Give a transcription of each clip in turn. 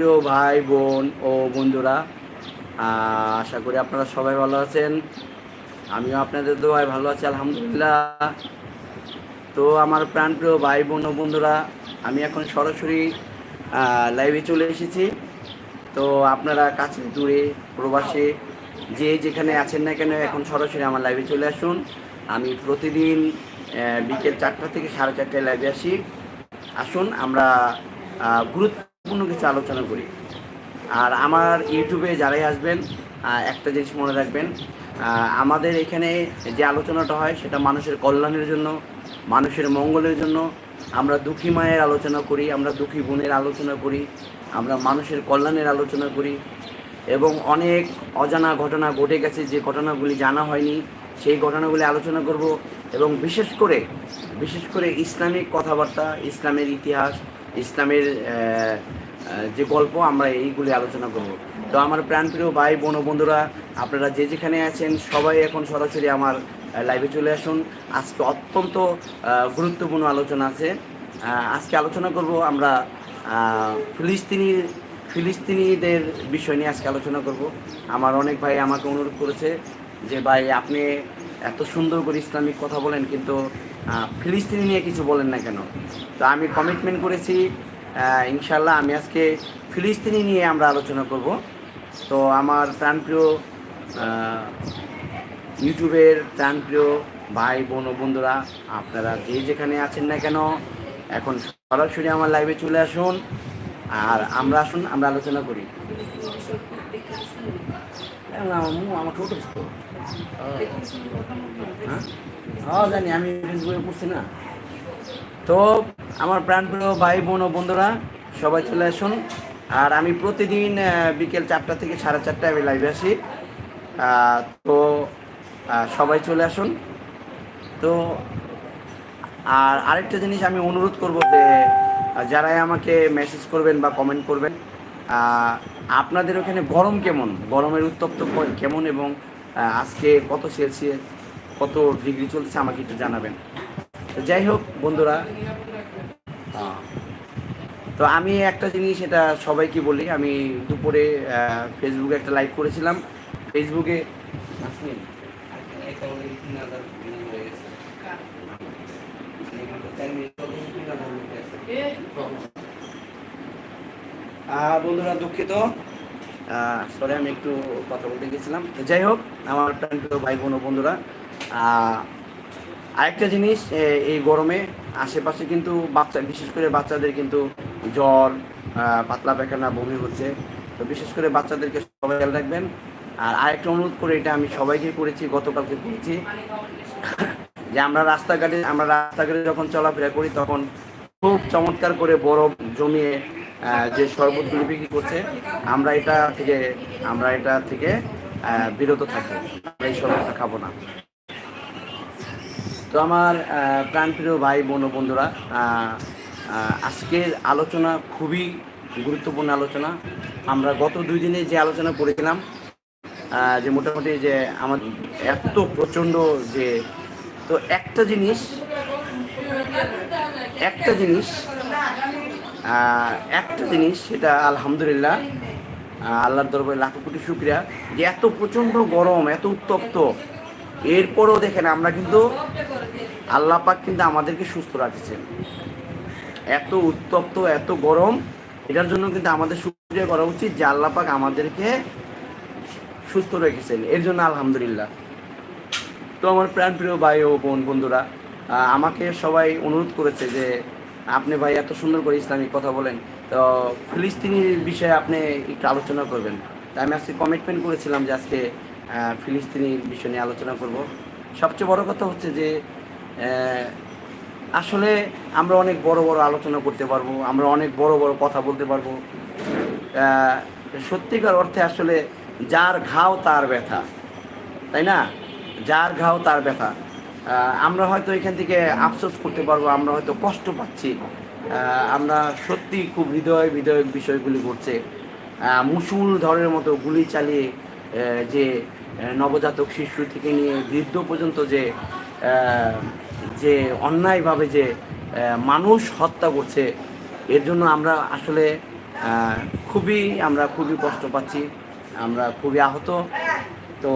প্রিয় ভাই বোন ও বন্ধুরা আশা করি আপনারা সবাই ভালো আছেন। আমিও আপনাদের দোয়ায় ভালো আছি আলহামদুলিল্লাহ। তো আমার প্রাণপ্রিয় ভাই বোন ও বন্ধুরা আমি এখন সরাসরি লাইভে চলে এসেছি। তো আপনারা কাছে দূরে প্রবাসে যে যেখানে আছেন না কেন এখন সরাসরি আমার লাইভে চলে আসুন। আমি প্রতিদিন বিকেল চারটা থেকে সাড়ে চারটায় লাইভে আসি। আসুন আমরা আহ, গুরুত্বপূর্ণ কিছু আলোচনা করি। আর আমার ইউটিউবে যারাই আসবেন একটা জিনিস মনে রাখবেন আমাদের এখানে যে আলোচনাটা হয় সেটা মানুষের কল্যাণের জন্য, মানুষের মঙ্গলের জন্য। আমরা দুঃখী মায়ের আলোচনা করি, আমরা দুঃখী বোনের আলোচনা করি, আমরা মানুষের কল্যাণের আলোচনা করি এবং অনেক অজানা ঘটনা ঘটে গেছে, যে ঘটনাগুলি জানা হয়নি, সেই ঘটনাগুলি আলোচনা করব এবং বিশেষ করে বিশেষ করে ইসলামিক কথাবার্তা, ইসলামের ইতিহাস ইসলামের যে গল্প আমরা এইগুলি আলোচনা করব। তো আমার প্রাণপ্রিয় ভাই, বোন বন্ধুরা, আপনারা যে যেখানে আছেন, সবাই এখন সরাসরি আমার লাইভে চলে আসুন। আজকে অত্যন্ত গুরুত্বপূর্ণ আলোচনা আছে। আজকে আলোচনা করব আমরা ফিলিস্তিনি, ফিলিস্তিনিদের বিষয় নিয়ে আজকে আলোচনা করব। আমার অনেক ভাই আমাকে অনুরোধ করেছে যে, ভাই, আপনি এত সুন্দর করে ইসলামিক কথা বলেন, কিন্তু ফিলিস্তিনি নিয়ে কিছু বলেন না কেন? তো আমি কমিটমেন্ট করেছি ইনশাল্লাহ আমি আজকে ফিলিস্তিনি নিয়ে আমরা আলোচনা করব। তো আমার প্রাণপ্রিয় ইউটিউবের প্রাণপ্রিয় ভাই বোন ও বন্ধুরা আপনারা যে যেখানে আছেন না কেন এখন সরাসরি আমার লাইভে চলে আসুন। আর আমরা আসুন আমরা আলোচনা করি। আমার হ্যাঁ? হ্যাঁ জানি আমি ফেসবুকে পড়ছি না। তো আমার প্রাণপ্রিয় ভাই বোন ও বন্ধুরা, সবাই চলে আসুন। আর আমি প্রতিদিন বিকেল চারটা থেকে সাড়ে চারটায় আমি লাইভে আসি তো সবাই চলে আসুন। তো, আর আরেকটা জিনিস আমি অনুরোধ করব যে, যারাই আমাকে মেসেজ করবেন বা কমেন্ট করবেন আপনাদের ওখানে গরম কেমন? গরমের উত্তপ্ত কেমন এবং আজকে কত সেলসিয়াস কত ডিগ্রি চলছে আমাকে একটু জানাবেন। যাই হোক বন্ধুরা। তো আমি একটা জিনিস এটা সবাইকে বলি আমি দুপুরে ফেসবুকে একটা লাইভ করেছিলাম। ফেসবুকে আসেন। বন্ধুরা দুঃখিত। সরি আমি একটু কথা বলতে গেছিলাম। তো যাই হোক আমার ভাই বোন ও বন্ধুরা আহ, আরেকটা জিনিস এই গরমে আশেপাশে কিন্তু বাচ্চা, বিশেষ করে বাচ্চাদের কিন্তু জ্বর পাতলা পায়খানা, বমি হচ্ছে। তো বিশেষ করে বাচ্চাদেরকে সবাই খেয়াল রাখবেন। আর আরেকটা অনুরোধ করে এটা আমি সবাইকে করেছি, গতকালকে করেছি। যে আমরা রাস্তাঘাটে আমরা রাস্তাঘাটে যখন চলাফেরা করি, তখন খুব চমৎকার করে বরফ জমিয়ে যে শরবতগুলি বিক্রি করছে, আমরা এটা থেকে, আমরা এটা থেকে বিরত থাকি। আমরা এই শরবতটা খাব না। তো আমার প্রাণপ্রিয় ভাই বোন বন্ধুরা আজকের আলোচনা খুবই গুরুত্বপূর্ণ আলোচনা। আমরা গত দুই দিনে যে আলোচনা করেছিলাম যে মোটামুটি যে আমার এত প্রচণ্ড যে, তো একটা জিনিস একটা জিনিস একটা জিনিস সেটা আলহামদুলিল্লাহ আল্লাহর দরবারে লাখো কোটি শুক্রিয়া যে এত প্রচণ্ড গরম, এত উত্তপ্ত এরপরও দেখেন, আমরা কিন্তু আল্লাহ পাক কিন্তু আমাদেরকে সুস্থ রাখছেন। এত উত্তপ্ত, এত গরম, এটার জন্য কিন্তু আমাদের শুক্রিয়া করা উচিত যে আল্লাহ পাক আমাদেরকে সুস্থ রেখেছেন। এর জন্য আলহামদুলিল্লাহ। তো আমার প্রাণপ্রিয় ভাই ও বোন, বন্ধুরা আমাকে সবাই অনুরোধ করেছে যে আপনি ভাই এত সুন্দর করে ইসলামিক কথা বলেন, তো ফিলিস্তিনির বিষয়ে আপনি একটু আলোচনা করবেন। তাই আমি আজকে কমিটমেন্ট করেছিলাম যে আজকে ফিলিস্তিনির বিষয় নিয়ে আলোচনা করব। সবচেয়ে বড় কথা হচ্ছে যে আসলে আমরা অনেক বড় বড় আলোচনা করতে পারব, আমরা অনেক বড় বড় কথা বলতে পারব। সত্যিকার অর্থে আসলে যার ঘাও তার ব্যথা, তাই না? যার ঘাও তার ব্যথা। আমরা হয়তো এখান থেকে আফসোস করতে পারব, আমরা হয়তো কষ্ট পাচ্ছি। আমরা সত্যি খুব হৃদয় হৃদয় বিষয়গুলি ঘটছে। মুসুল ধরের মতো গুলি চালিয়ে যে নবজাতক শিশু থেকে নিয়ে বৃদ্ধ পর্যন্ত যে যে অন্যায়ভাবে যে মানুষ হত্যা করছে, এর জন্য আমরা আসলে খুবই, আমরা খুবই কষ্ট পাচ্ছি, আমরা খুবই আহত। তো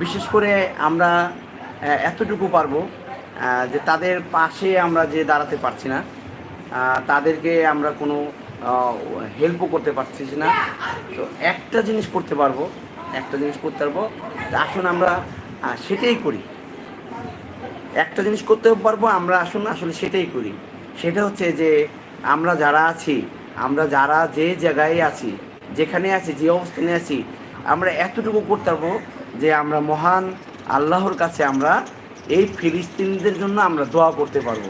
বিশেষ করে আমরা এতটুকু পারব যে তাদের পাশে আমরা যে দাঁড়াতে পারছি না তাদেরকে আমরা কোনো হেল্পও করতে পারছি না। তো একটা জিনিস করতে পারব একটা জিনিস করতে পারব। আসুন আমরা সেটাই করি। একটা জিনিস করতে পারব, আমরা আসুন আসলে সেটাই করি। সেটা হচ্ছে যে, আমরা যারা আছি, আমরা যারা যে জায়গায় আছি, যেখানে আছি, যে অবস্থানে আছি, আমরা এতটুকু করতে পারব যে আমরা মহান আল্লাহর কাছে আমরা এই ফিলিস্তিনিদের জন্য আমরা দোয়া করতে পারব।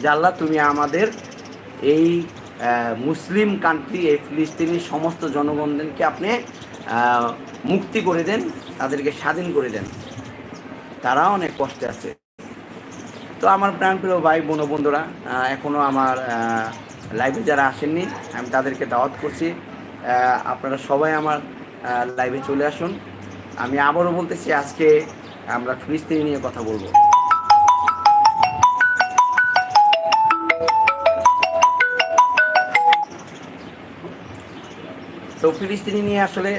যে আল্লাহ, তুমি আমাদের এই মুসলিম কান্ট্রি এই ফিলিস্তিনি সমস্ত জনগণদেরকে আপনি মুক্তি করে দেন, তাদেরকে স্বাধীন করে দেন। তারা অনেক কষ্টে আছে। তো আমার প্রাণপ্রিয় ভাই, বোন বন্ধুরা এখনও আমার লাইভে যারা আসেননি, আমি তাদেরকে দাওয়াত করছি। আপনারা সবাই আমার লাইভে চলে আসুন। আমি আবারও বলতেছি, আজকে আমরা ফিলিস্তিনি নিয়ে কথা বলব। তো ফিলিস্তিনি নিয়ে আসলে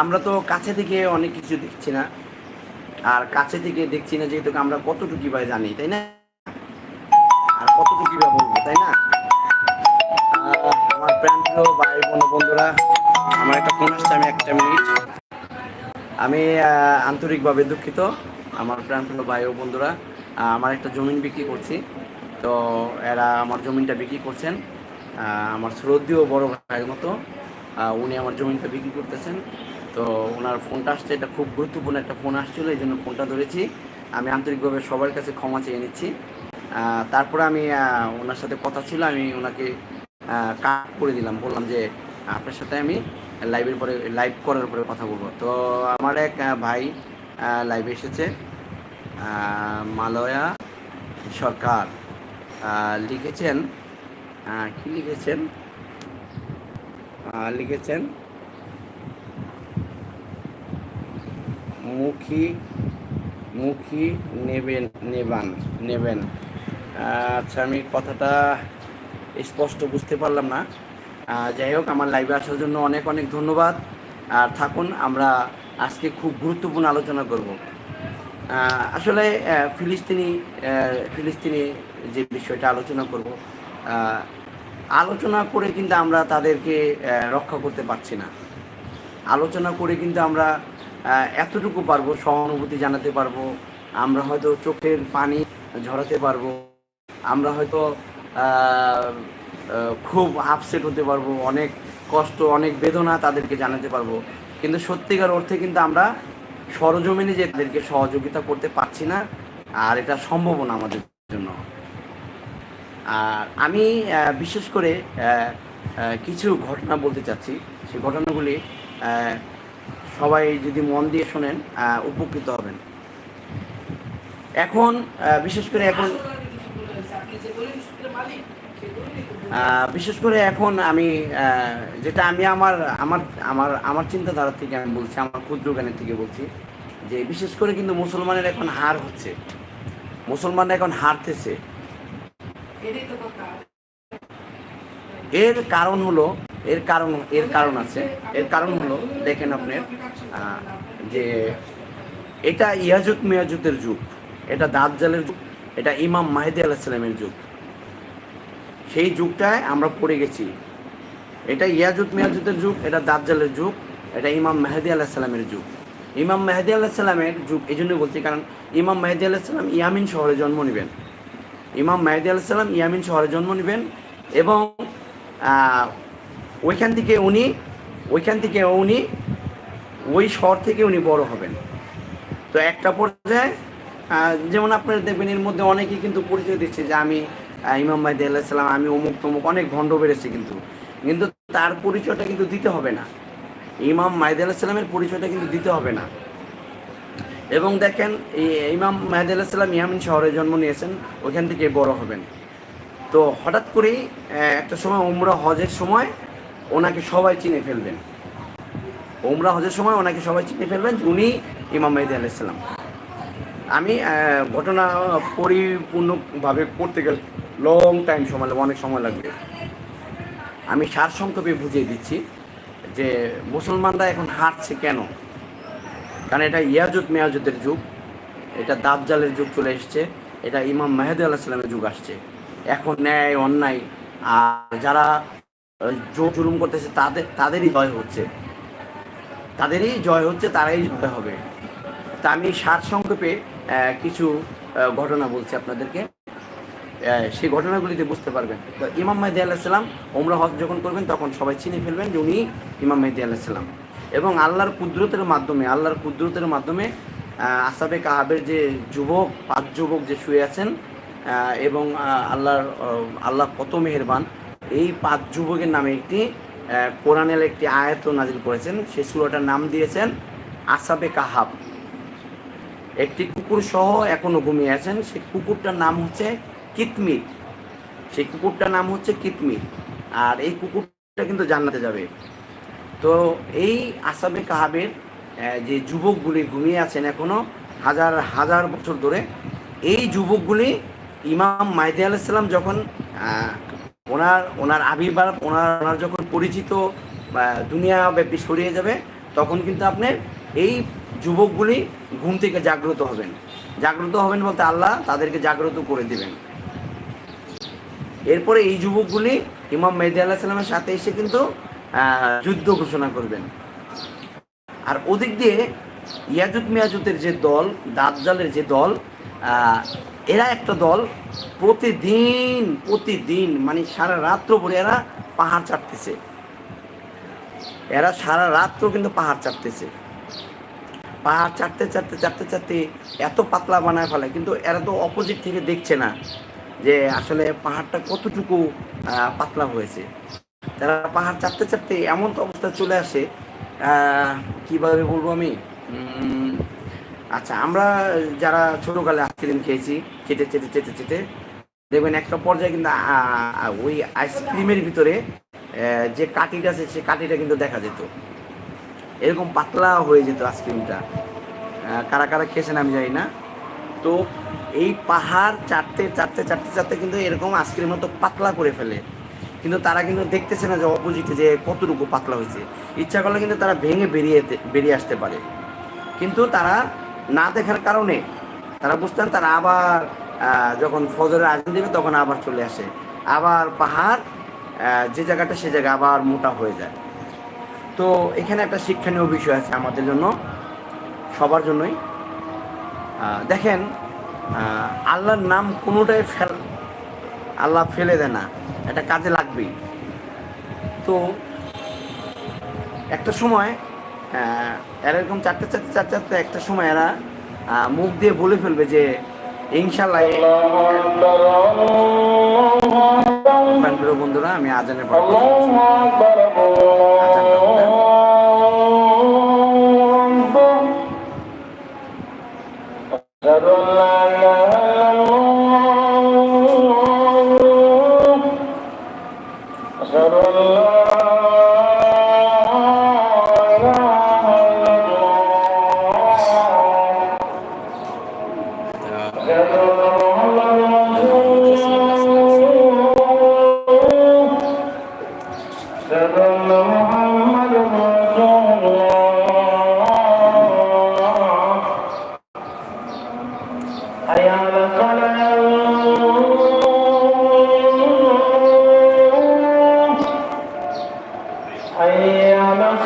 আমরা তো কাছে থেকে অনেক কিছু দেখছি না। আর কাছে থেকে দেখছি না যেহেতু আমরা কতটুকু ভাই জানি, তাই না? আর কতটুকু বা বলব, তাই না? আমার ভাই বোন বন্ধুরা, আমার একটা ফোন আসছে, আমি একটা মিনিট। আমি আন্তরিকভাবে দুঃখিত আমার প্রাণপ্রিয় ভাই ও বন্ধুরা। আমার একটা জমিন বিক্রি করছি। তো এরা আমার জমিনটা বিক্রি করছেন। আমার শ্রদ্ধেয় বড় ভাইয়ের মতো। উনি আমার জমিনটা বিক্রি করতেছেন। তো ওনার ফোনটা আসছে, এটা খুব গুরুত্বপূর্ণ একটা ফোন আসছিল, এই জন্য ফোনটা ধরেছি। আমি আন্তরিকভাবে সবার কাছে ক্ষমা চেয়ে নিচ্ছি। তারপরে আমি ওনার সাথে কথা ছিল, আমি ওনাকে কাট করে দিলাম। বললাম যে, আপনার সাথে আমি লাইভের পরে, লাইভ করার পরে কথা বলব। তো আমার এক ভাই লাইভে এসেছে। মালয়া সরকার লিখেছেন কি লিখেছেন? লিখেছেন। মুখী মুখী নেবেন, নেবান, নেবেন। আচ্ছা আমি কথাটা স্পষ্ট বুঝতে পারলাম না। যাই হোক, আমার লাইভে আসার জন্য অনেক অনেক ধন্যবাদ। আর থাকুন, আমরা আজকে খুব গুরুত্বপূর্ণ আলোচনা করব। আসলে ফিলিস্তিনি ফিলিস্তিনি যে বিষয়টা আলোচনা করব আলোচনা করে কিন্তু আমরা তাদেরকে রক্ষা করতে পারছি না। আলোচনা করে কিন্তু আমরা এতটুকু পারব, সহানুভূতি জানাতে পারব। আমরা হয়তো চোখের পানি ঝরাতে পারব। আমরা হয়তো খুব আপসেট হতে পারব। অনেক কষ্ট, অনেক বেদনা তাদেরকে জানাতে পারব। কিন্তু সত্যিকার অর্থে কিন্তু আমরা সরজমিনে যে তাদেরকে সহযোগিতা করতে পারছি না। আর এটা সম্ভব না আমাদের জন্য। আর আমি বিশেষ করে কিছু ঘটনা বলতে চাচ্ছি। সেই ঘটনাগুলি সবাই যদি মন দিয়ে শোনেন উপকৃত হবেন। এখন বিশেষ করে এখন বিশেষ করে এখন আমি যেটা আমি আমার আমার আমার আমার চিন্তাধারা থেকে আমি বলছি, আমার ক্ষুদ্র জ্ঞানের থেকে বলছি, যে বিশেষ করে কিন্তু মুসলমানের এখন হার হচ্ছে। মুসলমানরা এখন হারতেছে। এর কারণ হলো, এর কারণ এর কারণ আছে। এর কারণ হলো, দেখেন আপনি যে এটা ইয়াজুত মিয়াজুতের যুগ, এটা দাজ্জালের যুগ, এটা ইমাম মাহিদি আলাহিসাল্লামের যুগ। সেই যুগটায় আমরা পড়ে গেছি। এটা ইয়াজুত মিয়াজুতের যুগ, এটা দাজ্জালের যুগ, এটা ইমাম মেহেদি আলাহিসাল্লামের যুগ। ইমাম মেহেদি আলাহিসাল্লামের যুগ, এই জন্যই বলছি, কারণ ইমাম মেহেদি আলাহিসাল্লাম ইয়ামিন শহরে জন্ম নেবেন। ইমাম মেহেদি আলাহিসাল্লাম ইয়ামিন শহরে জন্ম নেবেন এবং ওইখান থেকে উনি, ওইখান থেকে উনি, ওই শহর থেকে উনি বড় হবেন। তো একটা পর্যায়ে যেমন আপনারা দেখবেন এর মধ্যে অনেকেই কিন্তু পরিচয় দিচ্ছে যে আমি ইমাম মাহিদি সাল্লাম আমি অমুক তমুক অনেক ভণ্ড বেড়েছি কিন্তু। কিন্তু তার পরিচয়টা কিন্তু দিতে হবে না। ইমাম মাহিদি আল্লাহ সাল্লামের পরিচয়টা কিন্তু দিতে হবে না। এবং দেখেন ইমাম মাহিদি আল্লাহ সাল্লাম ইয়ামিন শহরে জন্ম নিয়েছেন, ওইখান থেকে বড় হবেন। তো হঠাৎ করেই একটা সময় উমরা হজের সময় ওনাকে সবাই চিনে ফেলবেন। উমরা হজের সময় ওনাকে সবাই চিনে ফেলবেন উনি ইমাম মেহেদি আলাইসাল্লাম আমি ঘটনা পরিপূর্ণভাবে করতে গেলে লং টাইম সময় লাগবে, অনেক সময় লাগবে। আমি সারসংক্ষেপে বুঝিয়ে দিচ্ছি যে মুসলমানরা এখন হারছে কেন? কারণ এটা ইয়াজুদ মেয়াজুদের যুগ, এটা দাজ্জালের যুগ চলে এসছে, এটা ইমাম মাহেদুল আল্লাহ সাল্লামের যুগ আসছে। এখন ন্যায়, অন্যায়, আর যারা জোর জুলুম করতেছে, তাদের, তাদেরই জয় হচ্ছে। তাদেরই জয় হচ্ছে, তারাই জয় হবে। তা আমি সার সংক্ষেপে কিছু ঘটনা বলছি আপনাদেরকে। সেই ঘটনাগুলিতে বুঝতে পারবেন। তো ইমাম মেহদি আলাহিসাল্লাম ওমরা হজ যখন করবেন, তখন সবাই চিনে ফেলবেন যে উনি ইমাম মেহদি আলাহিসাল্লাম এবং আল্লাহর কুদরতের মাধ্যমে, আল্লাহর কুদরতের মাধ্যমে আসাবে কাহাবের যে যুবক, পাঁচ যুবক যে শুয়ে আছেন এবং আল্লাহর আল্লাহ কত মেহেরবান, এই পাঁচ যুবকের নামে একটি কোরআনের একটি আয়াত নাজিল করেছেন। সেই সুরাটার নাম দিয়েছেন, আসাবে কাহাব। একটি কুকুর সহ এখনও ঘুমিয়ে আছেন। সেই কুকুরটার নাম হচ্ছে কিতমির সেই কুকুরটার নাম হচ্ছে কিতমির আর এই কুকুরটা কিন্তু জান্নাতে যাবে। তো এই আসাবে কাহাবের যে যুবকগুলি ঘুমিয়ে আছেন এখনও, হাজার হাজার বছর ধরে, এই যুবকগুলি ইমাম মাইদি আলাইসাল্লাম যখন ওনার ওনার আবির্ভাব, ওনার ওনার যখন পরিচিত দুনিয়া ব্যাপী ছড়িয়ে যাবে, তখন কিন্তু আপনার এই যুবকগুলি ঘুম থেকে জাগ্রত হবেন। জাগ্রত হবেন বলতে আল্লাহ তাদেরকে জাগ্রত করে দিবেন। এরপরে এই যুবকগুলি ইমাম মেহদি আল্লাহ সাল্লামের সাথে এসে কিন্তু যুদ্ধ ঘোষণা করবেন। আর ওদিক দিয়ে ইয়াজুদ মিয়াজুদের যে দল, দাজ্জালের যে দল এরা একটা দল প্রতিদিন প্রতিদিন মানে সারা রাত্র ভরে এরা পাহাড় চাটতেছে। এরা সারা রাত্র কিন্তু পাহাড় চাটতেছে। পাহাড় চাটতে চাটতে চাটতে চাটতে এত পাতলা বানায় ফেলে, কিন্তু এরা তো অপোজিট থেকে দেখছে না যে আসলে পাহাড়টা কতটুকু পাতলা হয়েছে। তারা পাহাড় চাটতে চাটতে এমন তো অবস্থা চলে আসে কীভাবে বলব আমি? আচ্ছা আমরা যারা ছোটোকালে আইসক্রিম খেয়েছি চেটে চেটে চেটে চেটে, দেখবেন একটা পর্যায়ে কিন্তু ওই আইসক্রিমের ভিতরে যে কাঠিটা আছে, সে কাঠিটা কিন্তু দেখা যেত। এরকম পাতলা হয়ে যেত আইসক্রিমটা কারা কারা খেয়েছেন আমি জানি না। তো এই পাহাড় চাটতে চাটতে চাটতে চাটতে কিন্তু এরকম আইসক্রিম মতো পাতলা করে ফেলে। কিন্তু তারা কিন্তু দেখতেছে না যে অপোজিটে যে কতটুকু পাতলা হয়েছে। ইচ্ছা করলে কিন্তু তারা ভেঙে বেরিয়ে বেরিয়ে আসতে পারে। কিন্তু তারা না দেখার কারণে তারা বুঝতেন তারা আবার যখন ফজরের আজান দেবে তখন আবার চলে আসে। আবার পাহাড় যে জায়গাটা সে জায়গা আবার মোটা হয়ে যায়। তো এখানে একটা শিক্ষণীয় বিষয় আছে আমাদের জন্য, সবার জন্যই। দেখেন আল্লাহর নাম কোনোটাই ফেল আল্লাহ ফেলে দেয় না এটা কাজে লাগবেই। তো একটা সময় এরা এরকম চারটে চারটে চার চারটে একটা সময় এরা মুখ দিয়ে বলে ফেলবে যে ইনশাল্লাহ বন্ধুরা আমি আজানের পর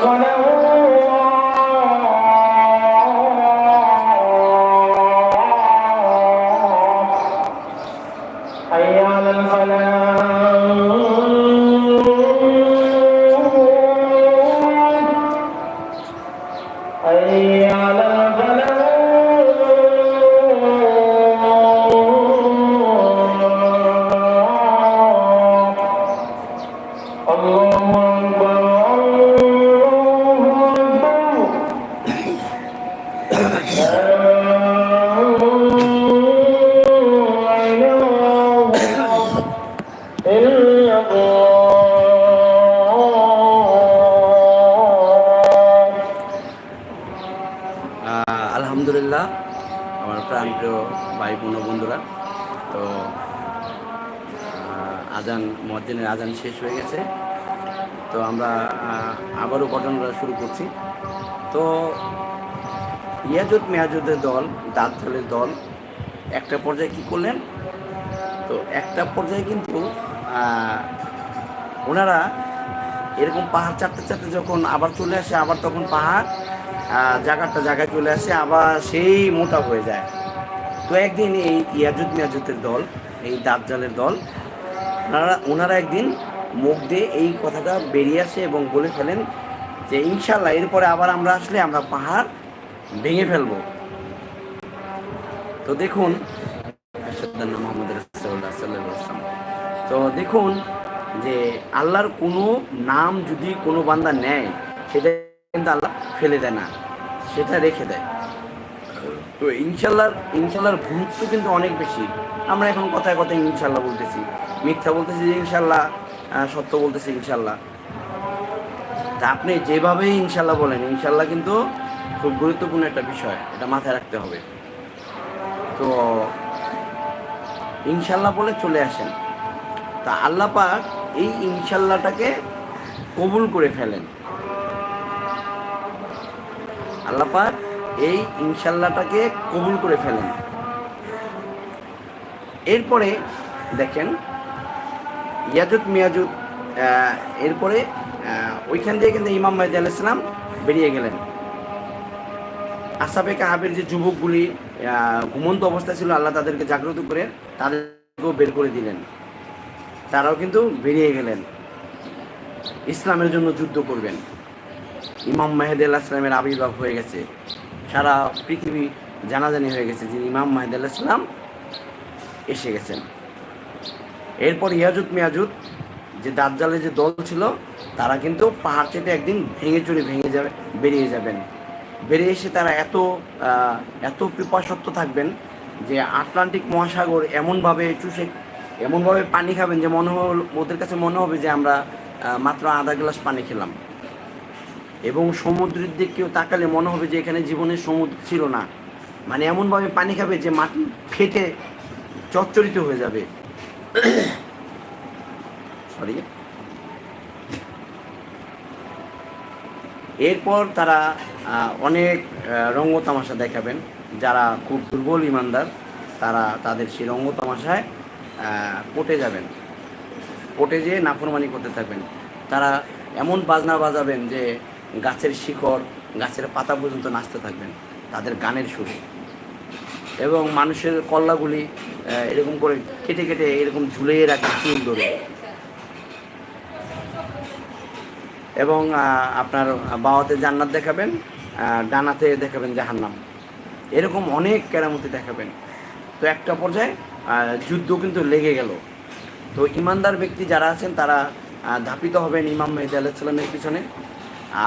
Agora é আলহামদুলিল্লাহ, আমার প্রাণপ্রিয় ভাই বোন বন্ধুরা। তো আজান মজ্জিনের আজান শেষ হয়ে গেছে। তো আমরা আবারও ঘটনাটা শুরু করছি। তো, ইয়াজুদ মেয়াজুদের দল, দাঁত দলের দল, একটা পর্যায়ে কি করলেন? তো, একটা পর্যায়ে কিন্তু ওনারা এরকম পাহাড় চারটে চারটে যখন আবার চলে আসে, আবার তখন পাহাড় জায়গাটা, জায়গায় চলে আসে, আবার সেই মোটা হয়ে যায়। তো একদিন এই ইয়াজুদ মিয়াজুদের দল, এই দাজ্জালের দল, ওনারা ওনারা একদিন মুখ দিয়ে এই কথাটা বেরিয়ে আসে এবং বলে ফেলেন যে ইনশাল্লাহ এরপরে আবার আমরা আসলে আমরা পাহাড় ভেঙে ফেলব। তো দেখুন। তো দেখুন যে, আল্লাহর কোনো নাম যদি কোনো বান্দা নেয়, সেটা কিন্তু আল্লাহ ফেলে দেয় না। সেটা রেখে দেয়। তো ইনশাল্লাহর ইনশাল্লাহর গুরুত্ব কিন্তু অনেক বেশি। আমরা এখন কথায় কথায় ইনশাল্লাহ বলতেছি। মিথ্যা বলতেছি যে ইনশাল্লাহ সত্য বলতেছি ইনশাল্লাহ। তা আপনি যেভাবেই ইনশাল্লাহ বলেন, ইনশাল্লাহ কিন্তু খুব গুরুত্বপূর্ণ একটা বিষয়, এটা মাথায় রাখতে হবে। তো ইনশাল্লাহ বলে চলে আসেন। তা আল্লাহ পাক এই ইনশাল্লাহটাকে কবুল করে ফেলেন। আল্লাহ পাক এই ইনশাল্লাহটাকে কবুল করে ফেলেন। এরপরে দেখেন, ইয়াজুদ, মিয়াজুদ এরপরে ওইখান দিয়ে কিন্তু ইমাম মাহিদি আলাইসালাম বেরিয়ে গেলেন। আসাবে কাহাবের যে যুবকগুলি ঘুমন্ত অবস্থায় ছিল, আল্লাহ তাদেরকে জাগ্রত করে তাদেরকেও বের করে দিলেন। তারাও কিন্তু বেরিয়ে গেলেন। ইসলামের জন্য যুদ্ধ করবেন। ইমাম মাহেদি আল্লাহ ইসলামের আবির্ভাব হয়ে গেছে। সারা পৃথিবী জানাজানি হয়ে গেছে যে ইমাম মাহেদি আল্লাহ ইসলাম এসে গেছেন। এরপর ইয়াজুদ মিয়াজুদ, যে দাজ্জালের যে দল ছিল, তারা কিন্তু পাহাড় চেপে একদিন ভেঙে চুরে ভেঙে যাবে, বেরিয়ে যাবেন। বেরিয়ে এসে তারা এত এত কৃপাসত্ব থাকবেন যে আটলান্টিক মহাসাগর এমনভাবে চুষে, এমনভাবে পানি খাবেন যে মনে হল, ওদের কাছে মনে হবে যে আমরা মাত্র আধা গ্লাস পানি খেলাম। এবং সমুদ্রের দিকেও তাকালে মনে হবে যে এখানে জীবনের সমুদ্র ছিল না। মানে এমনভাবে পানি খাবে যে মাটি ফেটে চচ্চরিত হয়ে যাবে। সরি এরপর তারা অনেক রঙ্গ তামাশা দেখাবেন। যারা খুব দুর্বল ইমানদার, তারা তাদের সেই রঙ্গ তামাশায় পটে যাবেন। পটে যেয়ে নাফরমানি করতে থাকবেন। তারা এমন বাজনা বাজাবেন যে গাছের শিকড়, গাছের পাতা পর্যন্ত নাচতে থাকবেন, তাদের গানের সুরে। এবং মানুষের কল্লাগুলি এরকম করে কেটে কেটে এরকম ঝুলিয়ে রাখে চুল ধরে। এবং আপনার বাবাতে জান্নাত দেখাবেন ডানাতে দেখাবেন জাহান্নাম। এরকম অনেক কেরামতি দেখাবেন। তো একটা পর্যায়ে যুদ্ধ কিন্তু লেগে গেল। তো ইমানদার ব্যক্তি যারা আছেন, তারা ধাপিত হবেন ইমাম মেহদি আলাইসাল্লামের পিছনে।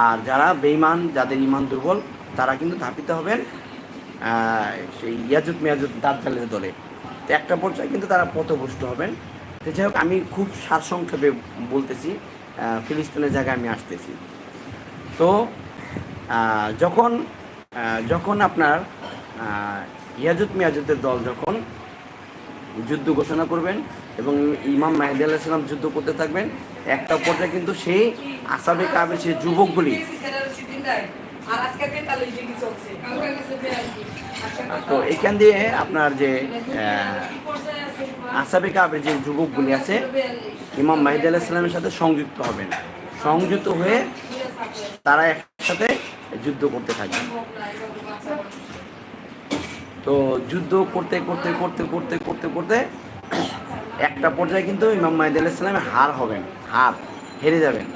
আর যারা বেইমান যাদের ইমান দুর্বল তারা কিন্তু ধাপিত হবেন সেই ইয়াজুদ মিয়াজুদ দাজ্জালের দলে। তো একটা পর্যায়ে কিন্তু তারা পথভ্রষ্ট হবেন। তো যাই হোক আমি খুব সারসংক্ষেপে বলতেছি ফিলিস্তিনের জায়গায় আমি আসতেছি। তো যখন যখন আপনার আহ, ইয়াজুদ মিয়াজুদের দল যখন যুদ্ধ ঘোষণা করবেন এবং ইমাম মাহিদি আল্লাহ সাল্লাম যুদ্ধ করতে থাকবেন। একটা পর্যায়ে কিন্তু সেই আসাবে কাবের সেই যুবকগুলি তো এখান দিয়ে আপনার যে আসাবে কাবের যে যুবকগুলি আছে ইমাম মাহিদ আল্লাহ সাল্লামের সাথে সংযুক্ত হবেন। সংযুক্ত হয়ে তারা একসাথে যুদ্ধ করতে থাকবেন। তো যুদ্ধ করতে করতে করতে করতে করতে করতে একটা পর্যায়ে কিন্তু ইমাম মাহিদ আলাইসালামে হার হবেন হার হেরে যাবেন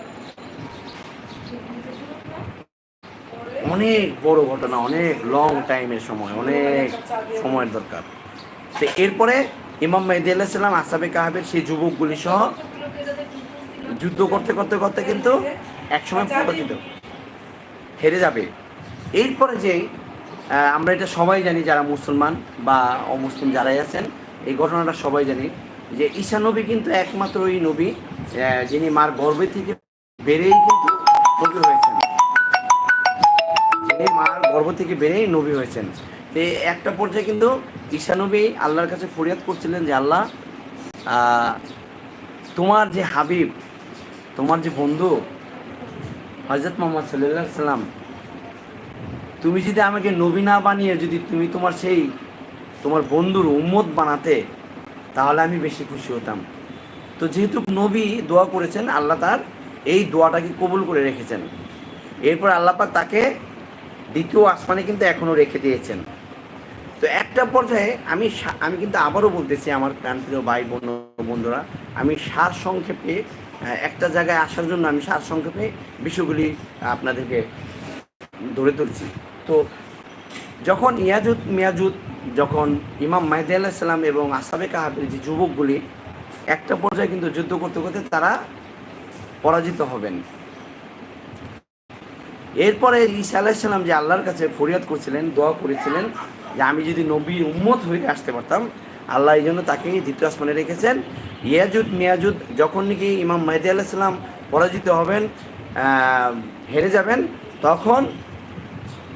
অনেক বড় ঘটনা, অনেক লং টাইমের সময়, অনেক সময়ের দরকার। তো এরপরে ইমাম মাহিদি আলাইসালাম আসাবে কাহাবের সেই যুবকগুলি সহ যুদ্ধ করতে করতে করতে কিন্তু একসময় পরাজিত। হেরে যাবে। এরপরে যে আমরা এটা সবাই জানি যারা মুসলমান বা অমুসলিম যারাই আছেন, এই ঘটনাটা সবাই জানি। যে ঈশা নবী কিন্তু একমাত্র ওই নবী যিনি মার গর্ভে থেকে বেড়েই কিন্তু নবী হয়েছেন। যিনি মার গর্ভ থেকে বেড়েই নবী হয়েছেন। তো একটা পর্যায়ে কিন্তু ঈশা নবী আল্লাহর কাছে ফরিয়াদ করছিলেন যে, আল্লাহ তোমার যে হাবিব, তোমার যে বন্ধু হজরত মোহাম্মদ সাল্লাহ সাল্লাম, তুমি যদি আমাকে নবী না বানিয়ে যদি তুমি তোমার সেই, তোমার বন্ধুর উম্মত বানাতে তাহলে আমি বেশি খুশি হতাম। তো যেহেতু নবী দোয়া করেছেন, আল্লাহ তার এই দোয়াটাকে কবুল করে রেখেছেন। এরপর আল্লাহ পাক তাকে দ্বিতীয় আসমানে কিন্তু এখনও রেখে দিয়েছেন। তো একটা পর্যায়ে আমি আমি কিন্তু আবারও বলতেছি আমার প্রাণপ্রিয় ভাই বোন বন্ধুরা, আমি সার সংক্ষেপে একটা জায়গায় আসার জন্য আমি সার সংক্ষেপে বিষয়গুলি আপনাদেরকে ধরে তুলছি। তো যখন ইয়াজুদ, মিয়াজুদ, যখন ইমাম মাহদি আল্লাহ সাল্লাম এবং আসাবে কাহাবের যে যুবকগুলি একটা পর্যায়ে কিন্তু যুদ্ধ করতে করতে তারা পরাজিত হবেন। এরপরে ঈসা আলাইসাল্লাম যে আল্লাহর কাছে ফরিয়াদ করছিলেন, দোয়া করেছিলেন যে আমি যদি নবীর উম্মত হয়ে আসতে পারতাম, আল্লাহ এই জন্য তাকে দ্বিতীয় আসমানে রেখেছেন। ইয়াজুদ, মিয়াজুদ যখন নাকি ইমাম মাহদি আলাইসাল্লাম পরাজিত হবেন হেরে যাবেন, তখন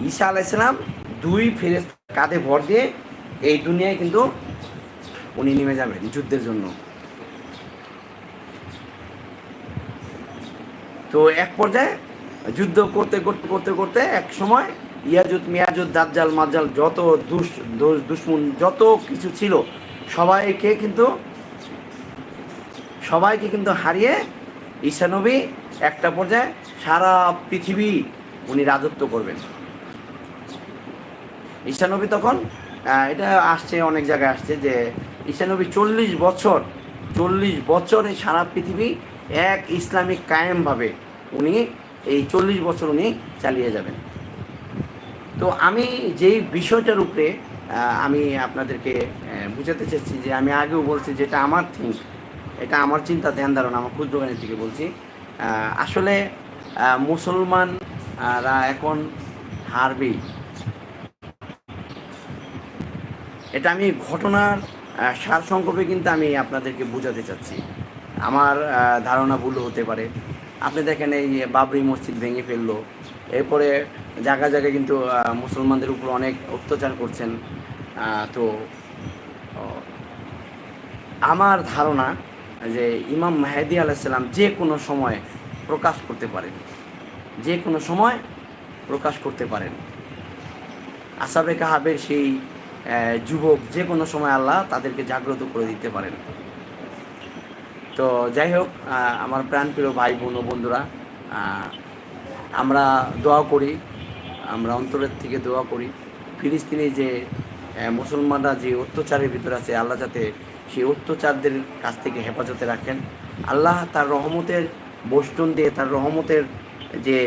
ঈসা আলাইসাল্লাম দুই ফেরেস কাঁধে ভর দিয়ে এই দুনিয়ায় কিন্তু উনি নেমে যাবেন যুদ্ধের জন্য। তো এক পর্যায়ে যুদ্ধ করতে করতে করতে করতে এক সময় ইয়াজুদ, মিয়াজুদ, দাজ্জাল, মাজ্জাল যত দুষ দুশ্মন যত কিছু ছিল, সবাইকে কিন্তু সবাইকে কিন্তু হারিয়ে ঈশানবী একটা পর্যায়ে সারা পৃথিবী উনি রাজত্ব করবেন। ঈশানবী তখন এটা আসছে, অনেক জায়গায় আসছে যে ঈশানবী চল্লিশ বছর, চল্লিশ বছরে সারা পৃথিবী এক ইসলামিক কায়েমভাবে উনি এই চল্লিশ বছর উনি চালিয়ে যাবেন। তো আমি যেই বিষয়টার উপরে আমি আপনাদেরকে বুঝাতে চাচ্ছি যে আমি আগেও বলছি যেটা আমার থিঙ্ক এটা আমার চিন্তা ধ্যান ধারণা, আমার ক্ষুদ্র জ্ঞানের থেকে বলছি আসলে মুসলমানরা এখন হারবেই। এটা আমি ঘটনার আহ, সারসংক্ষেপে কিন্তু আমি আপনাদেরকে বোঝাতে চাচ্ছি। আমার ধারণা ভুল হতে পারে। আপনি দেখেন এই বাবরি মসজিদ ভেঙে ফেলল। এরপরে জায়গায় জায়গায় কিন্তু মুসলমানদের উপর অনেক অত্যাচার করছেন। তো আমার ধারণা যে ইমাম মাহেদি আলাইসাল্লাম যে কোনো সময় প্রকাশ করতে পারেন। যে কোনো সময় প্রকাশ করতে পারেন। আসাবে কাহাবের সেই যুবক যে কোনো সময় আল্লাহ তাদেরকে জাগ্রত করে দিতে পারেন। তো যাই হোক আমার প্রাণপ্রিয় ভাই বোন বন্ধুরা আমরা দোয়া করি, আমরা অন্তরের থেকে দোয়া করি। ফিলিস্তিনি যে মুসলমানরা যে অত্যাচারের ভিতরে আছে, আল্লাহ যাতে সেই অত্যাচারদের কাছ থেকে হেফাজতে রাখেন। আল্লাহ তার রহমতের বষ্টন দিয়ে, তার রহমতের যে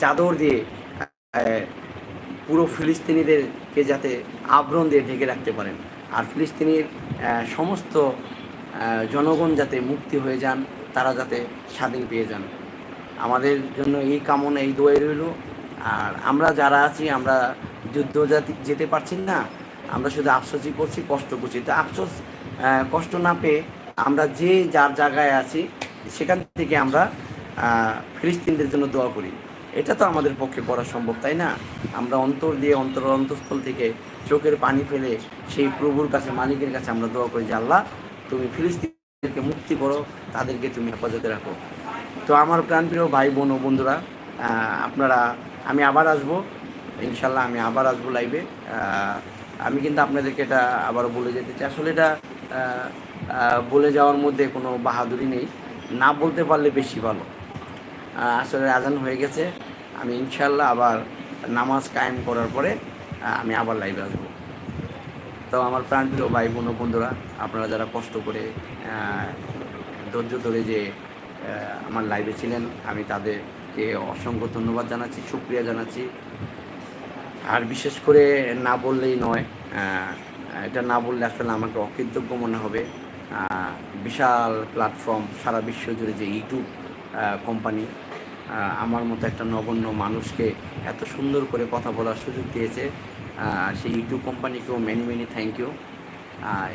চাদর দিয়ে পুরো পুরো ফিলিস্তিনিদেরকে যাতে আবরণ দিয়ে ঢেকে রাখতে পারেন। আর ফিলিস্তিনির সমস্ত জনগণ যাতে মুক্তি হয়ে যান, তারা যাতে স্বাধীন পেয়ে যান। আমাদের জন্য এই কামনা, এই দোয়াই রইল। আর আমরা যারা আছি, আমরা যুদ্ধ জাতি যেতে পারছি না, আমরা শুধু আফসোসই করছি, কষ্ট করছি। তো আফসোস কষ্ট না পেয়ে আমরা যে যার জায়গায় আছি, সেখান থেকে আমরা ফিলিস্তিনদের জন্য দোয়া করি। এটা তো আমাদের পক্ষে করা সম্ভব, তাই না? আমরা অন্তর দিয়ে অন্তর অন্তঃস্থল থেকে চোখের পানি ফেলে সেই প্রভুর কাছে, মালিকের কাছে আমরা দোয়া করি যে, আল্লাহ, তুমি ফিলিস্তিনদেরকে মুক্তি করো, তাদেরকে তুমি হেফাজতে রাখো। তো আমার প্রাণপ্রিয় ভাই, বোন ও বন্ধুরা আপনারা, আমি আবার আসব ইনশাল্লাহ আমি আবার আসব লাইভে আমি কিন্তু আপনাদেরকে এটা আবার বলে যেতে চাই। আসলে এটা বলে যাওয়ার মধ্যে কোনো বাহাদুরি নেই। না বলতে পারলে বেশি ভালো। আসলে আজান হয়ে গেছে। আমি ইনশাল্লাহ আবার নামাজ কায়েম করার পরে আমি আবার লাইভে আসব। তো আমার প্রাণপ্রিয় ভাই বোন বন্ধুরা, আপনারা যারা কষ্ট করে ধৈর্য ধরে যে আমার লাইভে ছিলেন, আমি তাদেরকে অসংখ্য ধন্যবাদ জানাচ্ছি সুক্রিয়া জানাচ্ছি। আর বিশেষ করে না বললেই নয় এটা না বললে আসলে আমাকে অকৃতজ্ঞ মনে হবে। বিশাল প্ল্যাটফর্ম সারা বিশ্ব জুড়ে যে ইউটিউব কোম্পানি আমার মতো একটা নগণ্য মানুষকে এত সুন্দর করে কথা বলার সুযোগ দিয়েছে। সেই ইউটিউব কোম্পানিকেও মেনি মেনি থ্যাংক ইউ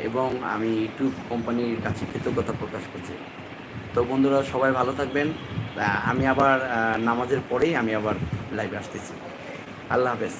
এবং আমি ইউটিউব কোম্পানির কাছে কৃতজ্ঞতা প্রকাশ করছি। তো বন্ধুরা, সবাই ভালো থাকবেন। আমি আবার নামাজের পরেই আমি আবার লাইভে আসতেছি। আল্লাহ হাফেজ।